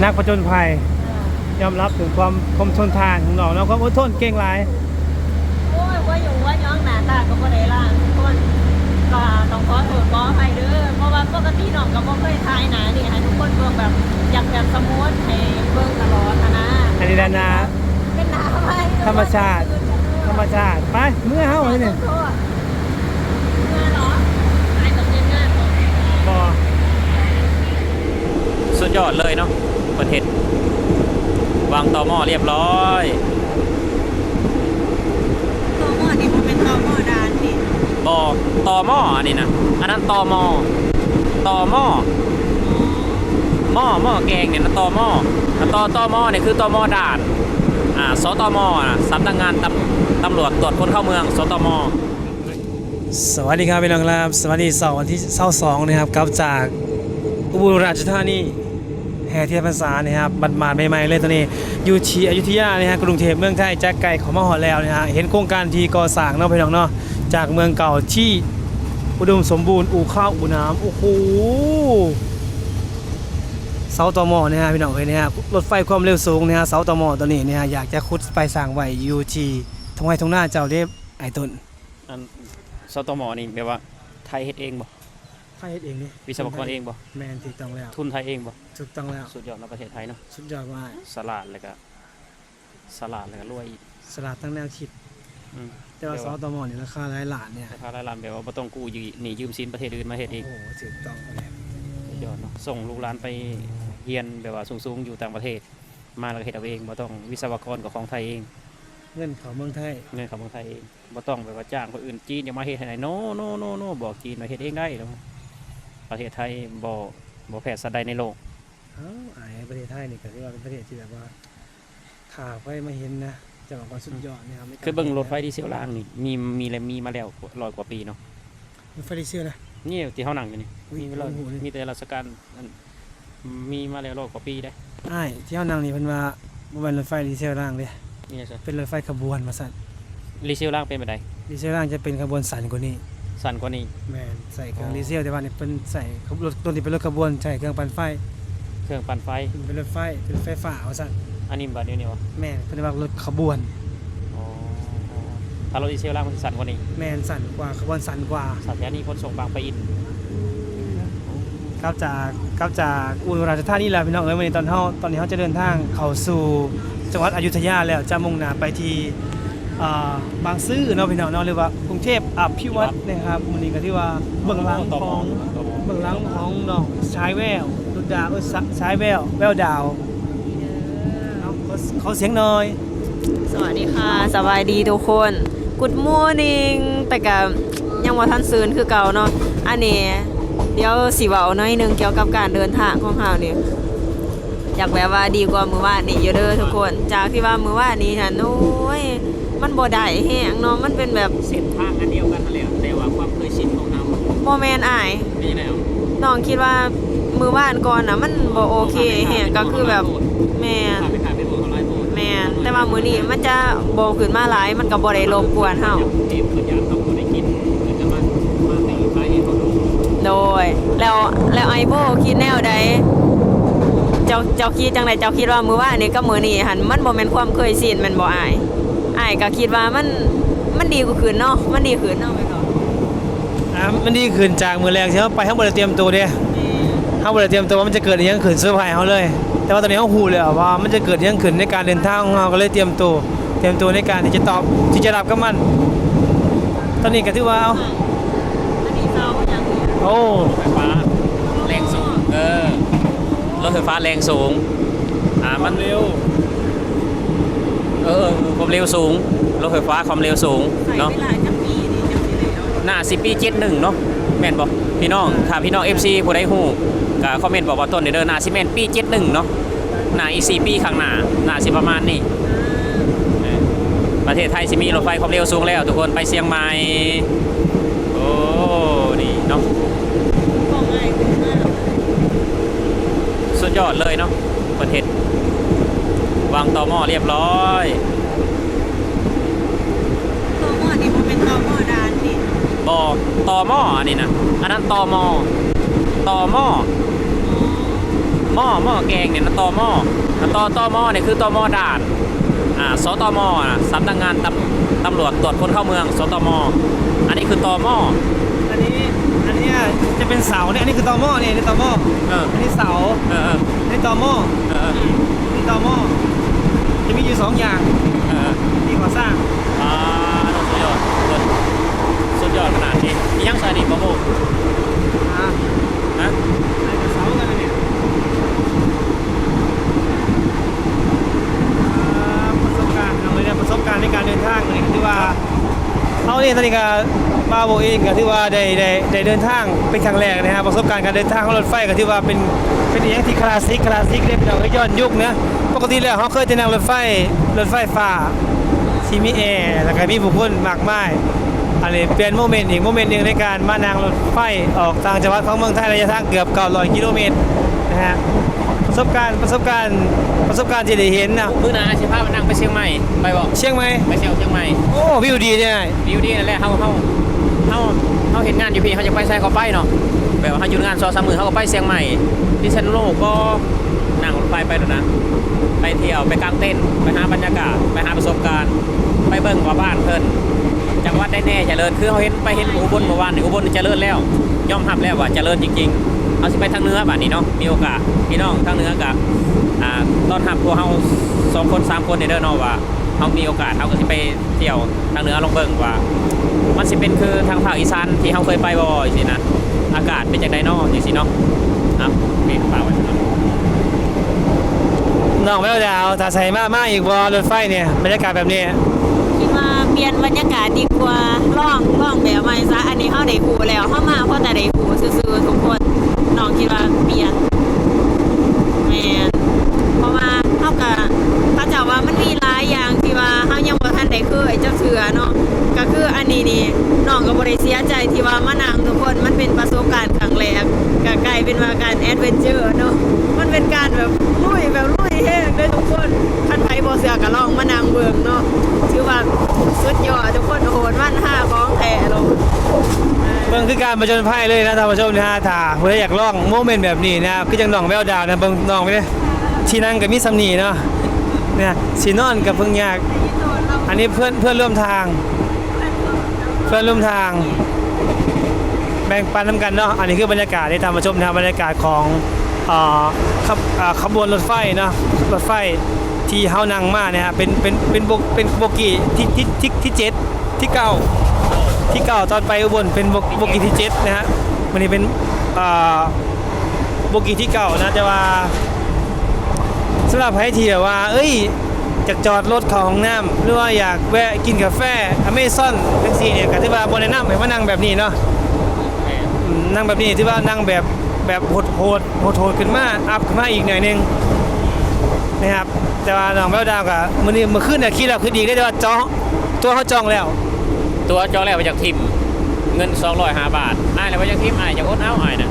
นักผจญภัย ยอมรับถึงความคมทนทานของน้องแล้วความอดทนเก่งหลายโอ้ยว่าอยู่ว่าย้องหนาตาก็บ่ได้ล่ะทุกคนก็ต้องขอโทษขออภัยเด้อเพราะว่าปกติน้องก็บ่เคยทายหนานี่ให้ทุกคนเบิ่งแบบอยากแบบสมูทให้เบิ่งตลอดหั้นนะอันนี้ด้านหน้าเป็นหนาไหมธรรมชาติ ธรรมชาติไปเมื่อเฮาเลยเนี่ย โทษเมื่อเหรอหายกับเงินงานบ่ บ่ สุดยอดเลยเนาะประเทศวางต่อหม้อเรียบร้อยตัวหม้อนี่มันเป็นตัวหม้อดานนี่บอต่อหม้ออันนี้นะอันนั้นต่อหม้อต่อหม้อหม้อหม้อแกงเนี่ยนะต่อหม้ออะต่อต่อหม้อเนี่ยคือต่อหม้อด่านอ่าสตมอะสำนักงานตำตำรวจตรวจคนเข้าเมืองสตมสวัสดีครับพี่น้องครับสวัสดีเสาร์วันที่เสาร์สองนะครับกลับจาก อุบลราชธานีแห่เทียนพรรษานะครับบัดมาดใหม่ๆเลยตอนนี้อยู่ที่อยุธยานะฮะกรุงเทพเมืองไทยจากไก่ของมหอแล้วนะฮะเห็นโครงการทีก่อสร้างเนาะพี่น้องเนาะจากเมืองเก่าที่อุดมสมบูรณ์อู่ข้าวอู่น้ำโอ้โหเสาตอมอนะฮะพี่น้องเอ้ยนะฮะรถไฟความเร็วสูงนะฮะเสาตอมอตัวนี้นะฮะอยากจะขุดไปสร้างไว้อยู่ที่ทงไห้ทงหน้าเจ้าเรียบไอ้ต้นอันสตมนี่แปลว่าไทยเฮ็ดเองบ่ ไทยเฮ็ดเองนี่วิศวกรเองบ่แมนถูกต้องแล้วทุนไทยเองบ่ถูกต้องแล้วสุดยอดในประเทศไทยเนาะสุดยอดมากสลาดเลยก็สลาดเลยก็รวยอีกสลัดตั้งแนวคิดอืมแต่ว่าแต่สว่าตมเนี่ยราคาหลายล้านเนี่ยราคาหลายล้านแบบว่าบ่ต้องกู้ยืมหนี่ยืมสินประเทศอื่นมาเฮ็ดเองโอ้โหถูกต้องเลยสุดยอดเนาะส่งลูกหลานไปเรียนแบบว่าสูงๆอยู่ต่างประเทศ มาแล้วก็เฮ็ดเอาเองบ่ต้องวิศวกรกับของไทยเองเงินเขาเมืองไทยเงินของเมืองไทยเองบ่ต้องแบบว่าจ้างคนอื่นจีนอย่ามาเฮ็ดให้ไหนโนโนโนโนบอกจีนมาเฮ็ดเองได้แล้ว ประเทศไทยบ่บ่แพ้สัดใดในโลกเอ้าอายประเทศไทยนี่ก็ถือว่าเป็นประเทศที่แบบว่าข่าวไปมาเห็นนะจะบอกว่าสุดยอดเนี่ยครับม่กล้าคือเบิ่งรถไฟดีเซลรางนี่มีมีแล้วมีมาแล้วร้อยกว่าปีเนาะรถไฟดีเซลนะ นี่ที่เฮานั่งอยู่นี่อุ๊ยมีมาแล้วโอ้โหนี่ มีแต่ราชการอันมีมาแล้วร้อยกว่าปีได้อ้ายที่เฮานั่งนี่เพิ่นว่าบ่แม่นรถไฟดีเซลรางเด้นี่ซะเป็นรถไฟขบวนมาสั่นดีเซลรางเป็นแบบใดดีเซลรางจะเป็นขบวนสันกว่านี้ สั้นกว่านี้ แม่นใส่เครื่องอ๋อ ดีเซลแต่ว่านี่เป็นใส่รถตัวนี้เป็นรถขบวนใช้เครื่องปั่นไฟเครื่องปั่นไฟ เป็นรถไฟเป็นรถไฟฟ้าว่าสั่นอันนี้บัดเดียวนี่วะแม่นเพิ่นว่ารถขบวน อ๋อถ้ารถดีเซลรางมันสิสั้นกว่านี้แม่นสั่นกว่าขบวนสั่นกว่าสัตยานีขนส่งบางปะอินครับจากครับจากอุบลราชธานีแล้วพี่น้องเอ้ยวันนี้ตอนเฮาตอนนี้เฮาจะเดินทางเข้าสู่จังหวัดอยุธยาแล้วจะมุ่งหน้าไปที่อ่าบางซื่อเนาะพี่น้องเนาะหรือว่ากรุง เทพอภิวัตรนะครับมื้อนี้ก็ที่ว่าเบื้องหลังของเบื้องหลังของน้องชายแววดุดดาวเอ้ยชายแววแววดาวเอาเขาเขาเสียงหน่อย สวัสดีค่ะ สบายดีทุกคน Good morning แต่ก็ยังว่าท่านซืนคือเก่าเนาะอันนี้เดี๋ยวสิเว้าหน้อยหนึงเกี่ยวกับการเดินทางของเฮานี่ อยากแบบว่าดีกว่ามื้อวานนี้อยู่เด้อทุกคน จากที่ว่ามื้อวานนี้ฉันโอ้ยมันบ่ได้แฮงเนาะมันเป็นแบบเส้นทางอันเดียวกันนั่นแหละแต่ว่าความเคยชินของเราบ่แม่นอายเป็นยังไงอะน้องคิดว่ามื้อวานก่อนน่ะมันบ่โอเคแฮงก็คือแบบแม่นพาไปถ่ายไปบอกเขาไล่โบสถ์แม่นแต่ว่ามื้อนี้มันจะโบขึ้นมาหลายมันก็บ่ได้รบกวนเฮาเทพเขาอยากเขาคนได้กินเดี๋ยวจะมามาตีไปให้เขาดูโดยแล้วแล้วไอโบคิดแนวใดเจ้าเจ้าคิดจังไดเจ้าคิดว่ามื้อวานนี้กับมื้อนี้หันมันบ่แม่นความเคยชินแมันบ่อายอายก็คิดว่ามันมันดีกว่าคืนเนาะมันดีขึ้นเนาะไปก่อนอ่ามันดีขึ้นจากมื้อแรกที่เฮาไปเฮาบ่ได้เตรียมตัวเด้เฮาบ่ได้เตรียมตัวว่ามันจะเกิดอิหยังขึ้นเซอร์ไพรส์เฮาเลย แต่ว่าตอนนี้เฮาฮู้แล้วว่ามันจะเกิดอิหยังขึ้นในการเดินทางของเฮาก็เลยเตรียมตัวเตรียมตัวในการที่จะตอบที่จะรับกับมัน ตอนนี้ก็ถือว่าเอาอันนี้เซาอย่างนี้โอ้ไฟฟ้าแรงสูงเออ รถไฟฟ้าแรงสูง อ่า มันเร็ว เออความเร็วสูง รถไฟฟ้าความเร็วสูงใส่เนาะเวลาจักปีนี่จังสิได้เอาหน้าสิปีเจ็ดหนึ่งเนาะแม่นบอกพี่น้อง ถ้าพี่น้อง FC ผู้ใดฮู้ก็คอมเมนต์บอกว่าต้นเด้อหน้าสิแม่นปีเจ็ดหนึ่งเนาะ หน้าอีกสี่ปีข้างหน้า หน้าสิประมาณนี้เออประเทศไทยสิมีรถไฟความเร็วสูงแล้ว ทุกคนไปเชียงใหม่ โอ้ นี่เนาะ ของง่ายขึ้นมาก สุดย อดเลยเนาะประเทศวางต่อหม้อเรียบร้อยตัวหม้อนี่มันเป็นตัวหม้อดานนี่บอต่อหม้ออันนี้นะอันนั้นต่อหม้อต่อหม้อหม้อหม้อแกงเนี่ยนะต่อหม้อนะต่อต่อหม้อเนี่ยคือต่อหม้อด่านอ่าสตมนะสำนักงานตำตำรวจตรวจคนเข้าเมืองสตมอันนี้คือต่อหม้ออันนี้อัน เนี้ยจะเป็นเสาเนี่ยอันนี้คือตอหม้อเนี่ยอันนี่ตอหม้อเอออันนี้เสาเอออันนี้ตอหม้อเอออันนี้ตอหม้อจะมีอยู่สองอย่างเออที่ก่อสร้างอ่าสุดยอดสุดสุดยอดขนาดนี้มียังใส่ดิบะโบอ่านะอันนี้เสากันเลยเนี่ยอ่าประสบการณ์เราเลยเนี่ยประสบการณ์ในการเดินทางเลยที่ว่าเขาเนี่ยตอนนี้ก็มา โบเองก็ที่ว่าได้ได้ได้เดินทางเป็นครั้งแรกนะฮะประสบการณ์การเดินทางของรถไฟก็ที่ว่าเป็นเป็นอหย่างที่คลาสสิกคลาสสิกเรียกเราย้อนยุคนะปกติแล้วเขาเคยจะนั่งรถไฟรถไฟฟ้าที่มีแอร์แล้วก็มีผู้คนมากมายอันนี้เป็นโมเมนต์อีกโมเมนต์หนึ่งในการมานั่งรถไฟออกต่างจังหวัดของเมืองไทยระยะทางเกือบ900กิโลเมตรนะฮะประสบการณ์ประสบการณ์ประสบการณ์ที่ได้เห็นนะมื้อหนาสิพามานั่งไปเชียงใหม่ไปบอกเชียงใหม่ไปเชียงเชียงใหม่โอ้วิวดีเนี่ยวิวดีนั่นแหละเฮาเฮา เฮาเฮาเห็นงานอยู่พี่เขาจะไปใส่เขาไปเนาะแบบว่าเขาอยู่งานซอสามมือเขาก็ไปเชียงใหม่พิษณุโลกก็นั่งรถไฟไปแล้วนะไปเที่ยวไปกางเต็นท์ไปหาบรรยากาศไปหาประสบการณ์ ไปเบิ่งว่าบ้านเพิ่นจังหวัดได้แน่เจริญคือเขาเห็นไปเห็นอุบลเมื่อวานนี่อุบลเจริญแล้วยอมรับแล้วว่าเจริญจริง ๆ เอาสิไปทางเหนือบ้านนี้เนาะมีโอกาสพี่น้องทางเหนือกะอ่าต้อนรับพวกเฮาสองคนสามคนในเด้อเนาะว่าเฮามีโอกาสเฮาก็สิไปเที่ยวทางเหนือลองเบิ่งว่า มันสิเป็นคือทางภาคอีสานที่เขาเคยไปบ่อยๆสินะอากาศเป็นจากไดเนอจังสิเนาะครับนี่ฝากไว้ครับน้องแววดาวถ้าใส่มากมากอีกบอรถไฟเนี่ยบรรยากาศแบบนี้คิดว่าเปลี่ยนบรรยากาศดีกว่าล่องล่องแบบใหม่ซะอันนี้เฮาได้หูแล้วเฮามาเพราะแต่ได้หูซื่อๆทุกคนน้องคิดว่าเปลี่ยนแม่นเพราะว่าเฮาก็เขาเจ้าว่ามันมีหลายอย่างที่ว่าเฮายังบ่ทันได้เคยจักเทื่อเนาะ ก็คืออันนี้นี่น้องก็บ่ได้เสียใจที่ว่ามานั่งทุกคนมันเป็นประสบการณ์ครั้งแรกก็กลายเป็นว่าการแอดเวนเจอร์เนาะมันเป็นการแบบลุยแบบลุยแห้งเลยทุกคนคันไผบ่เสือก็ลองมานั่งเบิงเนาะถือว่าสุดยอดทุกคนโอ้โหมันห้าของแท้ลงเบิ่งคือการประจนภัยเลยนะท่านผู้ชมนะฮะถ้าคุณอยากลองโมเมนต์แบบนี้นะคือจังน้องแววดาวนะเบิ่งน้องไปเลยที่นั่งกับมีสำนีเนาะเนี่ยสีนอนกับเพิ่งยาก อันนี้เพื่อนเพื่อนร่วมทาง พื่อนร่วมทาง แบ่งปันน้ำกันเนาะอันนี้คือบรรยากาศที่ทำมาชมนะบรรยากาศของอขบอ่าขบวนรถไฟเนาะรถไฟที่เฮานั่งมาเนี่ยฮะเป็นเป็นเป็นโบเป็นโบกี้ที่ที่ที่ที่เจ็ดที่เก้าที่เก้าตอนไปอุบลเป็นโบกี้ที่เจ็ดนะฮะวันนี้เป็นโบกี้ที่เก้านะแต่ว่าสำหรับใครที่แบบว่า เอ้ย อยากจอดรถเข้าห้องน้ำหรือว่าอยากแวะกินกาแฟอเมซอนแท็กซี่เนี่ยก็ถือว่าบนแนะนำให้มานั่งแบบนี้เนาะอืมนั่งแบบนี้ที่ว่านั่งแบบแบบโหดโหดโหดโหดขึ้นมาอัพขึ้นมาอีกหน่อยหนึงนะครับแต่ว่าน้องแววดาวกับมือนี้มือขึ้นเนี่ยคิดแล้วคือดีได้แต่ว่าจองตัวเขาจองแล้ว ตัวจองแล้วมาจากทิมเงิน205บาทอ้ายแล้วมาจากทิมอ้ายจากอดเอาอ้ายน่ะ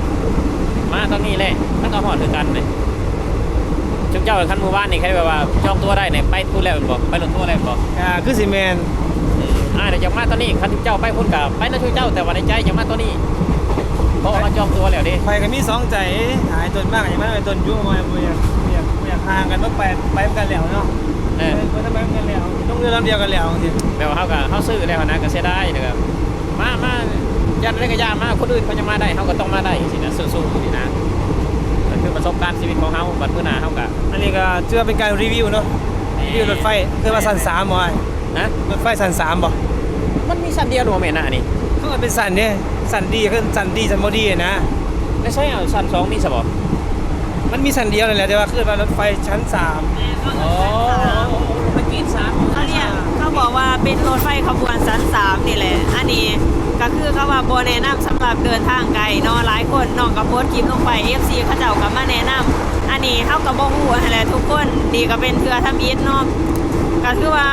มาตอนนี้เลยมันก็ฮอดคือกันเลย จุกเจ้าคันหมู่บ้านนี่แค่แบบว่าจองตัวได้เนี่ยไปพูดแล้วแม่นบ่ไปรถตัวแล้วแม่นบ่อ่าคือสิแมนอ่าเดี๋ยวจะมาตอนนี้คันที่เจ้าไปพุ่นกับไปนะช่วยเจ้าแต่ว่าในใจจะมาตอนนี้เพราะว่าเราจองตัวแล้วดิไปก็มีสองใจหายตนมากอย่างนั้นไปตนยุ่งมาบ่อยากบ่อยากบ่อยากห่างกันต้องไปไปเหมือนกันแล้วเนาะเออไปไปเหมือนกันแล้วต้องเรือลำเดียวกันแล้วจริงแบบว่าเขาก็เขาซื้อแล้วนะก็เสียดายนะครับมามายันได้ก็ยานมาคนอื่นเขาจะมาได้เขาก็ต้องมาได้สินะสู้ๆนี่นะก็คือ ประสบการณ์ชีวิตของเขาบัดมื้อหน้าเขาก็อันนี้ก็ถือว่าเป็นการรีวิวเนาะรีวิวรถไฟเคยมาสันสามบ่ไอ้นะรถไฟสันสามบ่มันมีสันเดียวหนูแม่น่ะนี่เขาก็เป็นสันเนี่ยสันดีขึ้นสันดีสันบ่ดีนะไม่ใช่เอาสันสองมีสบอมันมีสันเดียวนั่นแหละแต่ว่าขึ้นมารถไฟชั้นสามอ๋อ ว่าเป็นรถไฟขบวนสันสามนี่แหละ อันนี้ก็คือเขาว่าโบแนะนำสำหรับเดินทางไกลเนาะหลายคนน้องกับโพสต์คลิปลงไป FC เขาเจ้าก็มาแนะนำอันนี้เขากับบ่ฮู้นั่นแหละทุกคนดีก็เป็นเทือทำอิฐเนาะก็คือว่า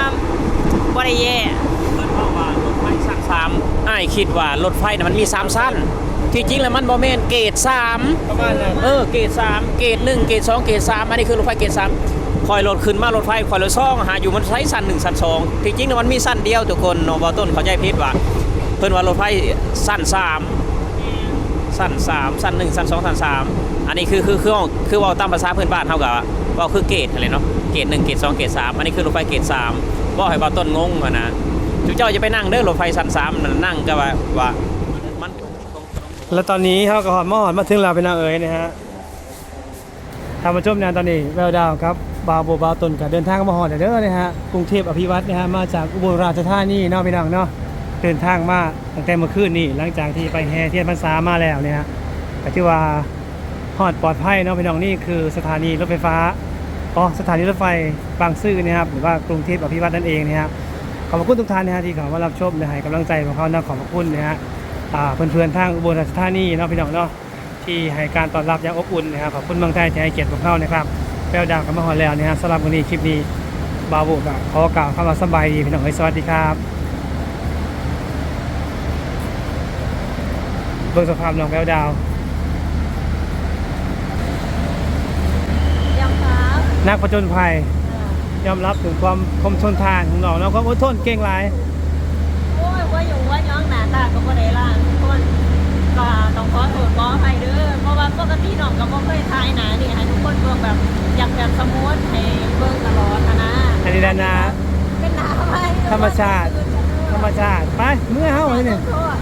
บ่ได้แย่เพิ่นบอกว่ารถไฟสั้นสามอ้ายคิดว่ารถไฟน่ะมันมีสามสั้นที่จริงแล้วมันบ่แม่นเกรดสามประมาณนั้นเออเกรดสามเกรดหนึ่งเกรดสองเกรดสามอันนี้คือรถไฟเกรดสาม คอยรถขึ้นมารถไฟคอยรถซ่องหาอยู่มันใช้สั้นหนึ่งสั้นสองที่จริงมันมีสั้นเดียวทุกคนเนาะบอต้นเขาใจผิดว่าเพิ่นว่ารถไฟสั้นสามสั้นสามสั้นหนึ่งสั้นสองสั้นสามอันนี้คือคือคือคือว่าตามภาษาเพื้นบ้านเท่ากับว่าคือเกรดอะไรเนาะเกรดหนึ่งเกรดสองเกรดสามอันนี้คือรถไฟเกรดสามว่าให้บ่าต้นงงอะนะจุเจ้าจะไปนั่งเด้อรถไฟชั้นสามนั่งก็ว่าว่ามันแล้วตอนนี้เขาก็หอดมอหอดมาถึงเราเป็นนางเอ๋ยนะฮะทำมาชมงานตอนนี้แววดาวครับ บาวโบบาวตนกับเดินทางมาหอดเด้อนะฮะกรุงเทพอภิวัตนะฮะมาจากอุบลราชธานีเนาะพี่น้องเนาะเดินทางมาตั้งแต่เมื่อคืนนี่หลังจากที่ไปแห่เทียนพรรษามาแล้วเนี่ยฮะก็ที่ว่าหอดปลอดภัยเนาะพี่น้องนี่คือสถานีรถไฟฟ้าอ๋อสถานีรถไฟบางซื่อเนะครับหรือว่ากรุงเทพอภิวัตนั่นเองนะฮะขอบคุณทุกท่านนะฮะที่เขามารับชมนะให้กำลังใจของเขานะขอบคุณนะฮะอ่าเพื่อนๆทางอุบลราชธานีเนาะพี่น้องเนาะที่ให้การต้อนรับอย่างอบอุ่นนะครับขอบคุณเมืองไทยที่ให้เกียรติพวกเขานะครับ แปลวดาวกับมาฮอดแล้วนะฮะสำหรับวันนี้คลิปนี้บาวบุกขอกล่าวคำว่าสบายดีพี่น้องเอ้ยสวัสดีครับเบิ่งสภาพน้องแปลวดาวยังครับนักผจญภัยยอมรับถึงความคมทนทานของน้องเนาะความอดทนเก่งหลายโอ้ยว่าอยู่ว่าย้องหน้าตา แบบอยากแบบสมูทให้เบิ่งตลอดอะนะอันนี้ด้านหน้าเป็นหน้าทำไมธรรมชาติ ธรรมชาติ ไป เมื่อเฮาเลยเนี่ยโทษ